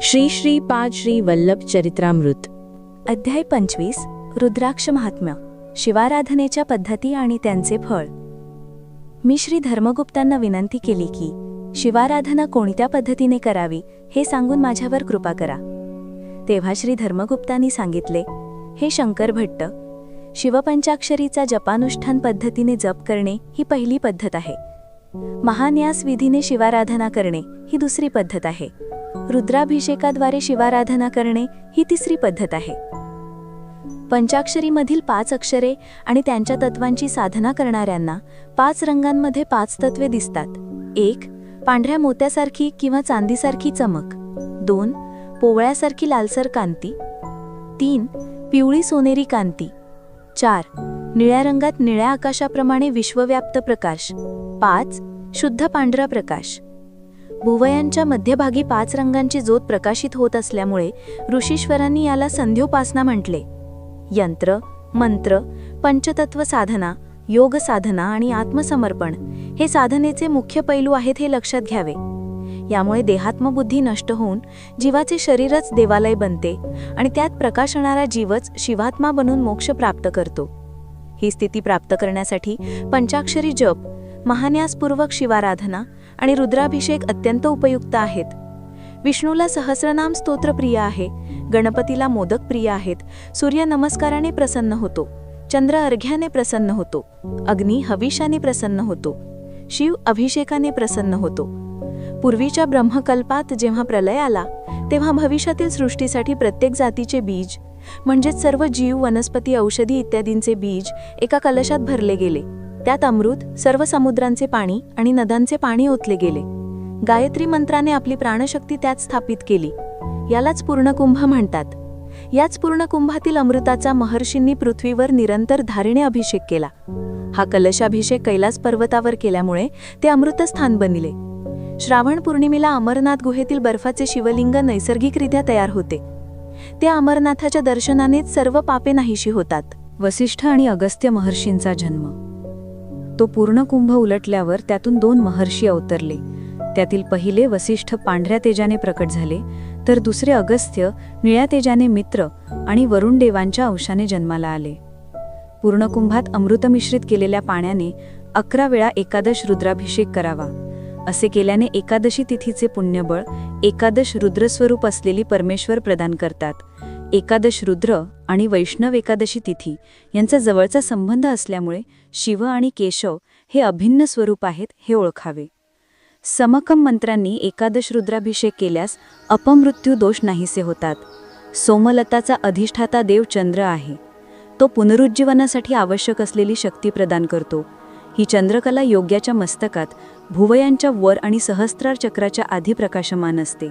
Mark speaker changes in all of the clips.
Speaker 1: श्री श्री पाद श्री वल्लभ चरित्रामृत.
Speaker 2: अध्याय पंचवीस रुद्राक्ष महात्म्य. शिवाराधनेच्या पद्धती आणि त्यांचे फळ. मी श्री धर्मगुप्तांना विनंती केली की शिवाराधना कोणत्या पद्धतीने करावी हे सांगून माझ्यावर कृपा करा. तेव्हा श्री धर्मगुप्तांनी सांगितले हे शंकर भट्ट शिवपंचाक्षरीचा जपानुष्ठान पद्धतीने जप करणे ही पहिली पद्धत आहे. महान्यास विधीने शिवाराधना करणे ही दुसरी पद्धत आहे. रुद्राभिषेकाद्वारे शिवाराधना करणे ही तिसरी पद्धत आहे. पंचाक्षरीमधील पाच अक्षरे आणि त्यांच्या तत्वांची साधना करणाऱ्यांना पाच रंगांमध्ये पाच तत्वे दिसतात. एक पांढऱ्या मोत्यासारखी किंवा चांदीसारखी चमक. दोन पोवळ्यासारखी लालसर कांती. तीन पिवळी सोनेरी कांती. चार निळ्या रंगात निळ्या आकाशाप्रमाणे विश्वव्याप्त प्रकाश. पाच शुद्ध पांढरा प्रकाश. भुवयांच्या मध्यभागी पाच रंगांची ज्योत प्रकाशित होत असल्यामुळे ऋषीश्वरांनी याला संध्योपासना म्हटले. यंत्र मंत्र पंचतत्व साधना योग साधना आणि आत्मसमर्पण हे साधनेचे मुख्य पैलू आहेत हे लक्षात घ्यावे. यामुळे देहात्मबुद्धी नष्ट होऊन जीवाचे शरीरच देवालय बनते आणि त्यात प्रकाशणारा जीवच शिवात्मा बनून मोक्ष प्राप्त करतो. ही स्थिती प्राप्त करण्यासाठी पंचाक्षरी जप महान्यासपूर्वक शिवाराधना आणि रुद्राभिषेक अत्यंत उपयुक्त आहेत. विष्णूला सहस्रनाम स्तोत्र प्रिय आहे गणपतीला मोदक प्रिय आहेत सूर्य नमस्काराने प्रसन्न होतो चंद्र अर्घ्याने प्रसन्न होतो अग्नी हविषाने प्रसन्न होतो शिव अभिषेकाने प्रसन्न होतो. पूर्वीच्या ब्रह्मकल्पात जेव्हा प्रलय आला तेव्हा भविष्यातील सृष्टीसाठी प्रत्येक जातीचे बीज म्हणजेच सर्व जीव वनस्पती औषधी इत्यादींचे बीज एका कलशात भरले गेले. त्यात अमृत सर्व समुद्रांचे पाणी आणि नद्यांचे पाणी ओतले गेले. गायत्री मंत्राने आपली प्राणशक्ती त्यात स्थापित केली. यालाच पूर्णकुंभ म्हणतात. याच पूर्णकुंभातील अमृताचा महर्षींनी पृथ्वीवर निरंतर धारिणे अभिषेक केला. हा कलशाभिषेक कैलास पर्वतावर केल्यामुळे ते अमृतस्थान बनले. श्रावण पौर्णिमेला अमरनाथ गुहेतील बर्फाचे शिवलिंग नैसर्गिकरित्या तयार होते. त्या अमरनाथाच्या दर्शनानेच सर्व पापे नाहीशी होतात.
Speaker 3: वसिष्ठ आणि अगस्त्य महर्षींचा जन्म तो पूर्ण कुंभ उलटल्यावर त्यातून दोन महर्षी अवतरले. त्यातील पहिले वसिष्ठ पांढऱ्या तेजाने प्रकट झाले तर दुसरे अगस्त्य निळ्या तेजाने मित्र आणि वरुण देवांच्या अंशाने जन्माला आले. पूर्णकुंभात अमृतमिश्रित केलेल्या पाण्याने अकरा वेळा एकादश रुद्राभिषेक करावा. असे केल्याने एकादशी तिथीचे पुण्यबळ एकादश रुद्रस्वरूप असलेली परमेश्वर प्रदान करतात. एकादश रुद्र आणि वैष्णव एकादशी तिथी यांचा जवळचा संबंध असल्यामुळे शिव आणि केशव हे अभिन्न स्वरूप आहेत हे ओळखावे. समकम मंत्रांनी एकादश रुद्राभिषेक केल्यास अपमृत्यू दोष नाहीसे होतात. सोमलताचा अधिष्ठाता देव चंद्र आहे. तो पुनरुज्जीवनासाठी आवश्यक असलेली शक्ती प्रदान करतो. ही चंद्रकला योग्याच्या मस्तकात भुवयांच्या वर आणि सहस्त्रार चक्राच्या आधी प्रकाशमान असते.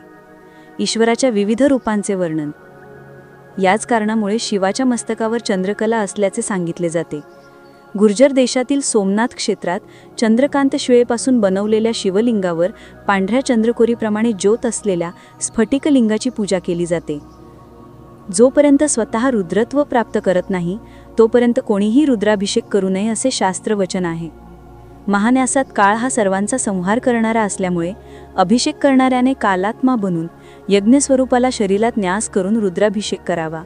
Speaker 3: ईश्वराच्या विविध रूपांचे वर्णन याच कारणामुळे शिवाच्या मस्तकावर चंद्रकला असल्याचे सांगितले जाते. गुर्जर देशातील सोमनाथ क्षेत्रात चंद्रकांत शिळेपासून बनवलेल्या शिवलिंगावर पांढऱ्या चंद्रकोरीप्रमाणे ज्योत असलेल्या स्फटिकलिंगाची पूजा केली जाते. जोपर्यंत स्वतः रुद्रत्व प्राप्त करत नाही तोपर्यंत कोणीही रुद्राभिषेक करू नये असे शास्त्रवचन आहे. महान्यासात काळ हा सर्वांचा संहार करणारा असल्यामुळे अभिषेक करणाऱ्याने कालात्मा बनून यज्ञस्वरूपाला शरीरात न्यास करून रुद्राभिषेक करावा.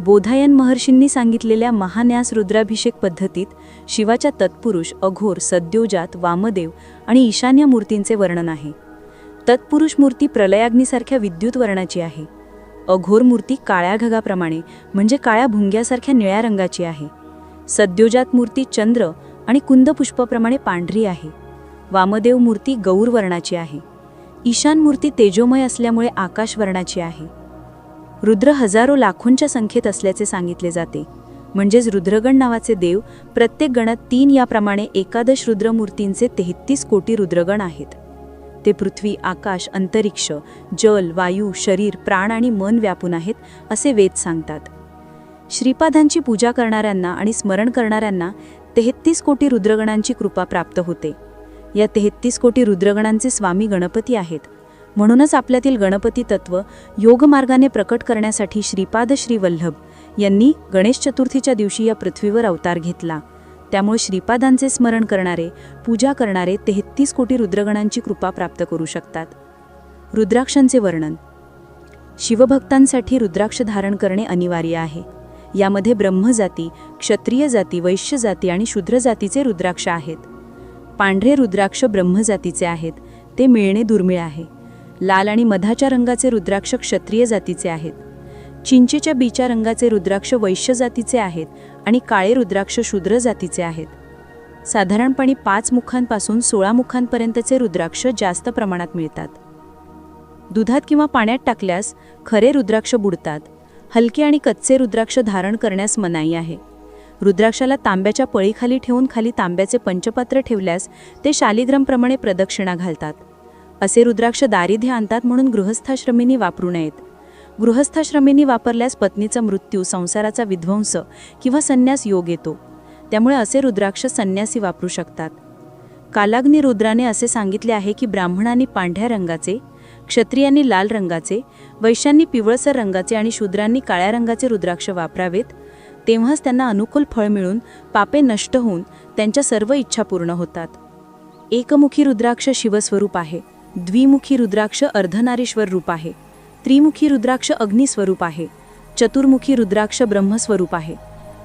Speaker 3: बोधायन महर्षींनी सांगितलेल्या महान्यास रुद्राभिषेक पद्धतीत शिवाच्या तत्पुरुष अघोर सद्योजात वामदेव आणि ईशान्य मूर्तींचे वर्णन आहे. तत्पुरुष मूर्ती प्रलयाग्नीसारख्या विद्युत वर्णाची आहे. अघोर मूर्ती काळ्या घगाप्रमाणे म्हणजे काळ्या भुंग्यासारख्या निळ्या रंगाची आहे. सद्योजात मूर्ती चंद्र आणि कुंदपुष्पाप्रमाणे पांढरी आहे. वामदेव मूर्ती गौर वर्णाची आहे. ईशान मूर्ती तेजोमय असल्यामुळे आकाश वर्णाची आहे. रुद्र हजारो लाखोंच्या संख्येत असल्याचे सांगितले जाते. म्हणजेच रुद्रगण नावाचे देव प्रत्येक गणात तीन याप्रमाणे एकादश रुद्रमूर्तींचे तेहत्तीस कोटी रुद्रगण आहेत. ते पृथ्वी आकाश अंतरिक्ष जल वायू शरीर प्राण आणि मन व्यापून आहेत असे वेद सांगतात. श्रीपादांची पूजा करणाऱ्यांना आणि स्मरण करणाऱ्यांना तेहत्तीस कोटी रुद्रगणांची कृपा प्राप्त होते. या तेहत्तीस कोटी रुद्रगणांचे स्वामी गणपती आहेत. म्हणूनच आपल्यातील गणपती तत्व योगमार्गाने प्रकट करण्यासाठी श्रीपाद श्री वल्लभ यांनी गणेश चतुर्थीच्या दिवशी या पृथ्वीवर अवतार घेतला. त्यामुळे श्रीपादांचे स्मरण करणारे पूजा करणारे तेहत्तीस कोटी रुद्रगणांची कृपा प्राप्त करू शकतात. रुद्राक्षांचे वर्णन. शिवभक्तांसाठी रुद्राक्ष धारण करणे अनिवार्य आहे. यामध्ये ब्रह्मजाती क्षत्रिय जाती वैश्य जाती आणि शूद्र जातीचे रुद्राक्ष आहेत. पांढरे रुद्राक्ष ब्रह्मजातीचे आहेत. ते मिळणे दुर्मिळ आहे. लाल आणि मधाच्या रंगाचे रुद्राक्ष क्षत्रिय जातीचे आहेत. चिंचेच्या बीच्या रंगाचे रुद्राक्ष वैश्य जातीचे आहेत आणि काळे रुद्राक्ष शूद्र जातीचे आहेत. साधारणपणे पाच मुखांपासून सोळा मुखांपर्यंतचे रुद्राक्ष जास्त प्रमाणात मिळतात. दुधात किंवा पाण्यात टाकल्यास खरे रुद्राक्ष बुडतात. हलके आणि कच्चे रुद्राक्ष धारण करण्यास मनाई आहे. रुद्राक्षाला तांब्याच्या पळीखाली ठेवून खाली तांब्याचे पंचपात्र ठेवल्यास ते शालिग्रामप्रमाणे प्रदक्षिणा घालतात. असे रुद्राक्ष दारिद्र्य आणतात म्हणून गृहस्थाश्रमींनी वापरू नयेत. गृहस्थाश्रमींनी वापरल्यास पत्नीचा मृत्यू संसाराचा विध्वंस किंवा संन्यास योग येतो. त्यामुळे असे रुद्राक्ष संन्यासी वापरू शकतात. कालाग्नी रुद्राने असे सांगितले आहे की ब्राह्मणांनी पांढऱ्या रंगाचे क्षत्रियांनी लाल रंगाचे वैश्यांनी पिवळसर रंगाचे आणि शूद्रांनी काळ्या रंगाचे रुद्राक्ष वापरावेत तेव्हाच त्यांना अनुकूल फळ मिळून पापे नष्ट होऊन त्यांच्या सर्व इच्छा पूर्ण होतात. एकमुखी रुद्राक्ष शिवस्वरूप आहे द्विमुखी रुद्राक्ष अर्धनारीश्वर रूप आहे त्रिमुखी रुद्राक्ष अग्निस्वरूप आहे चतुर्मुखी रुद्राक्ष ब्रह्मस्वरूप आहे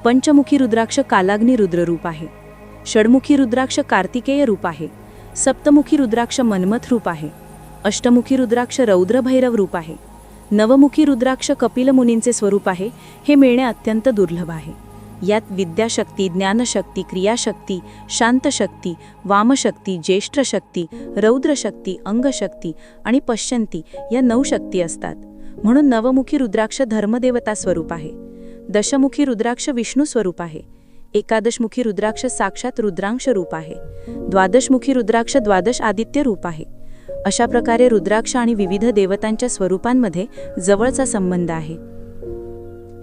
Speaker 3: पंचमुखी रुद्राक्ष कालाग्नी रुद्ररूप आहे षडमुखी रुद्राक्ष कार्तिकेय रूप आहे सप्तमुखी रुद्राक्ष मन्मथ रूप आहे अष्टमुखी रुद्राक्ष रौद्रभैरव रूप आहे. नवमुखी रुद्राक्ष कपिल मुनींचे स्वरूप आहे हे मिळणे अत्यंत दुर्लभ आहे. यात विद्याशक्ती ज्ञानशक्ती क्रियाशक्ती शांतशक्ती वामशक्ती ज्येष्ठशक्ती रौद्रशक्ती अंगशक्ती आणि पश्यंती या नऊ शक्ती असतात. म्हणून नवमुखी रुद्राक्ष धर्मदेवता स्वरूप आहे. दशमुखी रुद्राक्ष विष्णू स्वरूप आहे. एकादशमुखी रुद्राक्ष साक्षात रुद्रांश रूप आहे. द्वादशमुखी रुद्राक्ष द्वादश आदित्य रूप आहे. अशा प्रकारे रुद्राक्ष आणि विविध देवतांच्या स्वरूपांमध्ये जवळचा संबंध आहे.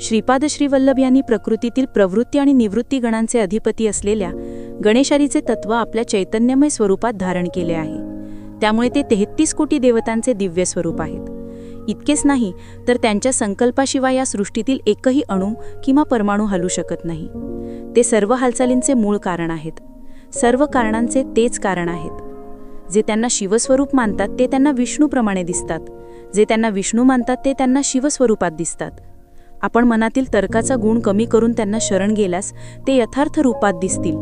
Speaker 3: श्रीपाद श्रीवल्लभ यांनी प्रकृतीतील प्रवृत्ती आणि निवृत्ती गणांचे अधिपती असलेल्या गणेशारीचे तत्व आपल्या चैतन्यमय स्वरूपात धारण केले आहे. त्यामुळे ते तेहत्तीस कोटी देवतांचे दिव्य स्वरूप आहेत. इतकेच नाही तर त्यांच्या संकल्पाशिवाय या सृष्टीतील एकही अणू किंवा परमाणू हलू शकत नाही. ते सर्व हालचालींचे मूळ कारण आहेत. सर्व कारणांचे तेच कारण आहेत. जे त्यांना शिवस्वरूप मानतात ते त्यांना विष्णूप्रमाणे दिसतात. जे त्यांना विष्णू मानतात ते त्यांना शिवस्वरूपात दिसतात. आपण मनातील तर्काचा गुण कमी करून त्यांना शरण गेल्यास ते यथार्थ रूपात दिसतील.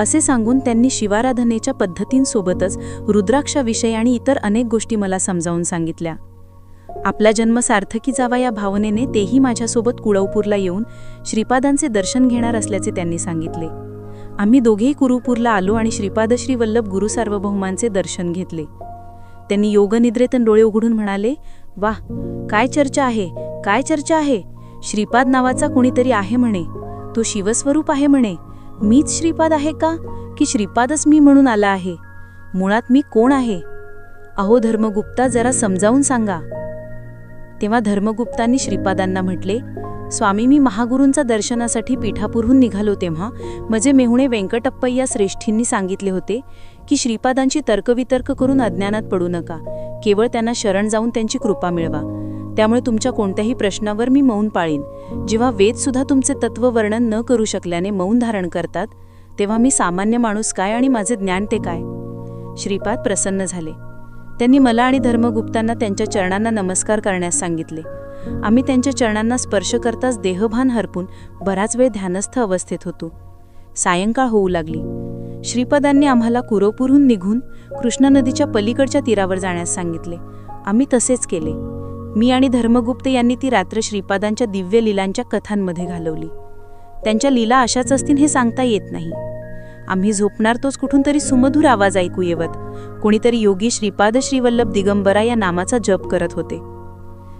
Speaker 3: असे सांगून त्यांनी शिवाराधनेच्या पद्धतींसोबतच रुद्राक्षाविषयी आणि इतर अनेक गोष्टी मला समजावून सांगितल्या. आपला जन्म सार्थकी जावा या भावनेने तेही माझ्यासोबत कुळवपूरला येऊन श्रीपादांचे दर्शन घेणार असल्याचे त्यांनी सांगितले. आम्ही दोघेही कुरुपूरला आलो आणि श्रीपाद श्री वल्लभ गुरु सार्वभौमांचे दर्शन घेतले. त्यांनी योगनिद्रेतन डोळे उघडून म्हणाले वाह काय चर्चा आहे काय चर्चा आहे? श्रीपाद नावाचा कोणीतरी आहे म्हणे. तो शिवस्वरूप आहे म्हणे. मीच श्रीपाद आहे का? की श्रीपादच मी म्हणून आला आहे? मुळात मी कोण आहे? अहो धर्मगुप्ता जरा समजावून सांगा. तेव्हा धर्मगुप्तांनी श्रीपादांना म्हटले स्वामी मी महागुरूंचा दर्शनासाठी पीठापूरहून निघालो तेव्हा माझे मेहुणे व्यंकटप्पय्या श्रेष्ठींनी सांगितले होते की श्रीपादांची तर्कवितर्क करून अज्ञानात पडू नका. केवळ त्यांना शरण जाऊन त्यांची कृपा मिळवा. त्यामुळे तुमच्या कोणत्याही प्रश्नावर मी मौन पाळीन. जेव्हा वेदसुद्धा तुमचे तत्ववर्णन न करू शकल्याने मौन धारण करतात तेव्हा मी सामान्य माणूस काय आणि माझे ज्ञान ते काय? श्रीपाद प्रसन्न झाले. त्यांनी मला आणि धर्मगुप्तांना त्यांच्या चरणांना नमस्कार करण्यास सांगितले. आम्ही त्यांच्या चरणांना स्पर्श करताच देहभान हरपून बराच वेळ ध्यानस्थ अवस्थेत होतो. सायंकाळ होऊ लागली. श्रीपदांनी आम्हाला कुरोपूरहून निघून कृष्णा नदीच्या पलीकडच्या तीरावर जाण्यास सांगितले. आम्ही तसेच केले. मी आणि धर्मगुप्त यांनी ती रात्र श्रीपादांच्या दिव्य लीलांच्या कथांमध्ये घालवली. त्यांच्या लीला अशाच असतील हे सांगता येत नाही. आम्ही झोपणार तोच कुठून तरी सुमधुर आवाज ऐकू येवत. कोणीतरी योगी श्रीपाद श्रीवल्लभ दिगंबरा या नामाचा जप करत होते.